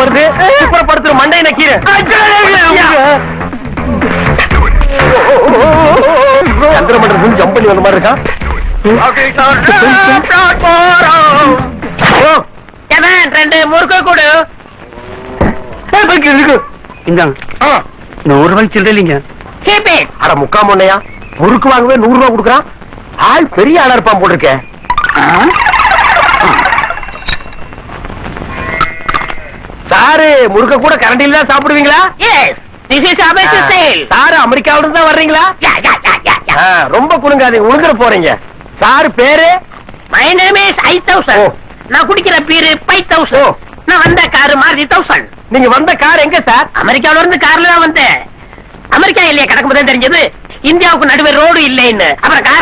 வருது. சுப்பரப்படுத்துற மண்டை நக்கீர சந்திரமண்டலம் ஜம்ப் பண்ணி வந்த மாதிரி இருக்கான் ரெண்டு முறுக்கு கொடு. இருக்கு. இந்தாங்க நூறு. அட முக்கா முன்னையா முறுக்கு வாங்கவே நூறு ரூபாய் கொடுக்குறான். ஆள் பெரிய ஆளா இருப்பான் போட்டிருக்க சாரு முறுக்க கூட கரண்டில தான் சாப்பிடுவீங்களா. This is our sale. Sir அமெரிக்காவில இருந்து தான் வர்றீங்களா ரொம்ப குலுங்காதீங்க உழுந்துற போறீங்க சாரு பேரு name is I thousand. ஓ. நான் குடிக்கிற பீரு ஃபைவ் தௌசண்ட். நான் வந்த காரு மாருதி தௌசண்ட் நீங்க வந்த கார் எங்க சார் அமெரிக்காவில இருந்து கார்ல தான் வந்தேன் அமெரிக்கா இல்லையா கிடக்கும் தெரிஞ்சது இந்தியாவுக்கு நடுவே ரோடு இல்லைன்னு அப்புறம் காரை